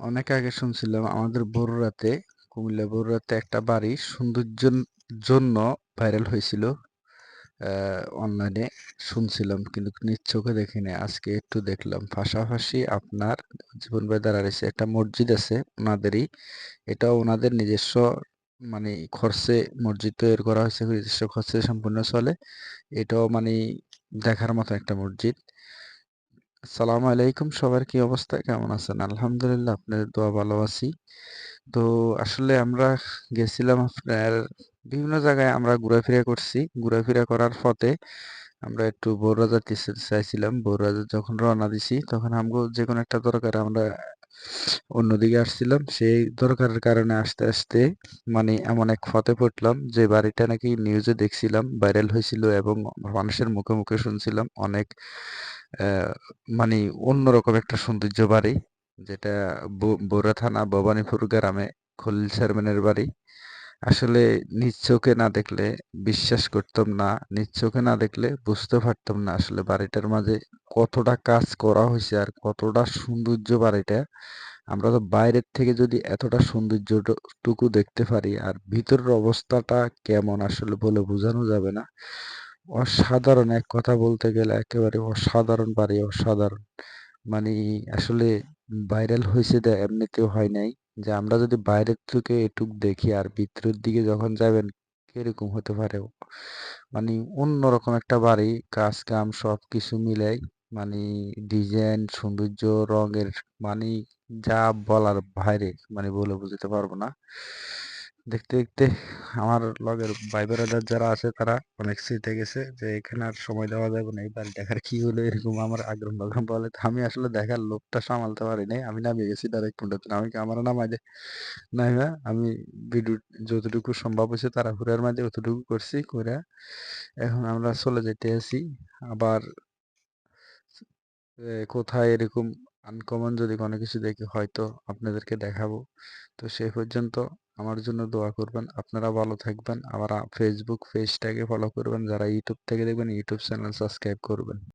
অনেক আগে শুনছিলাম আমাদের বড়ুরাতে কুমিল্লা বড়ুরাতে একটা বাড়ি সৌন্দর্যের জন্য ভাইরাল হয়েছিল অনলাইনে শুনছিলাম কিন্তু নিজ চোখে দেখিনি। আজকে একটু দেখলাম। পাশাপাশি আপনার জীবন ভাই দাঁড়া রয়েছে একটা মসজিদ আছে ওনাদেরই। এটাও ওনাদের নিজস্ব মানে খরচে মসজিদ তৈরি করা হয়েছে, নিজস্ব খরচে সম্পূর্ণ চলে। এটাও মানে দেখার মতো একটা মসজিদ। আসসালামু আলাইকুম। সবার কি অবস্থা? কেমন আছেন? আলহামদুলিল্লাহ আপনাদের দোয়া ভালো আছি। তো আসলে আমরা গেছিলাম আপনার বিভিন্ন জায়গায় আমরা ঘোরাফেরা করছি। ঘোরাফেরা করার পথে আমরা একটু বৌরাজা চাইছিলাম। বৌরাজা যখন রওনা দিছি, তখন আমগো যে কোনো একটা দরকার আমরা অন্যদিকে আসছিলাম, সেই দরকারের কারণে আস্তে আস্তে মানে এমন এক ফতে পড়লাম যে বাড়িটা নাকি নিউজে দেখছিলাম ভাইরাল হয়েছিল এবং মানুষের মুখে মুখে শুনছিলাম অনেক মানে অন্যরকম একটা সৌন্দর্য বাড়ি, যেটা বোরা থানা ভবানীপুর গ্রামে খলিল চেয়ারম্যানের বাড়ি। আসলে নিজ চোখে না দেখলে বিশ্বাস করতাম না, নিজ চোখে না দেখলে বুঝতে পারতাম না আসলে বাড়িটার মাঝে কতটা কাজ করা হয়েছে আর কতটা সৌন্দর্য বাড়িটা আমরা তো বাইরের থেকে যদি এতটা সৌন্দর্যটুকু দেখতে পারি আর ভিতরের অবস্থাটা কেমন আসলে বলে বোঝানো যাবে না। অসাধারণ এক কথা বলতে গেলে একেবারে অসাধারণ বাড়ি, অসাধারণ। মানে আসলে ভাইরাল হয়েছে এমনিতেও হয় নাই। যে আমরা যদি বাইরের থেকে এটুক দেখি আর ভিতরের দিকে যখন যাবেন কীরকম হতে পারে মানে অন্যরকম একটা বাড়ি, কাজ কাম সব কিছু মিলাই মানে ডিজাইন, সৌন্দর্য, রঙের মানে যা বলার বাইরে মানে বলে বুঝতে পারব না। দেখতে দেখতে আমার লগের ভাই বেড়াদার যারা আছে তারা অনেক স্মৃতি গেছে যে এখানে আর সময় দেওয়া যাবে না এবার দেখার কি হলো এরকম আমার আগ্রহ বাগ্রহ বলে। আমি আসলে দেখার লোকটা সামালতে পারি নাই, আমি নামিয়ে গেছি ডাইরেক্ট ফোনটাতে আমি আমার নামাই দে? নাই না, আমি ভিডিও যতটুকু সম্ভব হয়েছে তারা ঘুরার মাঝে অতটুকু করছি করে এখন আমরা চলে যেতে আছি। আবার কোথায় এরকম আনকমন যদি কোনো কিছু দেখি হয়তো আপনাদেরকে দেখাবো। তো সেই পর্যন্ত আমার জন্য দোয়া করবেন। আপনারা ভালো থাকবেন। আমার ফেসবুক পেজটাকে ফলো করবেন। যারা ইউটিউব থেকে দেখবেন ইউটিউব চ্যানেল সাবস্ক্রাইব করবেন।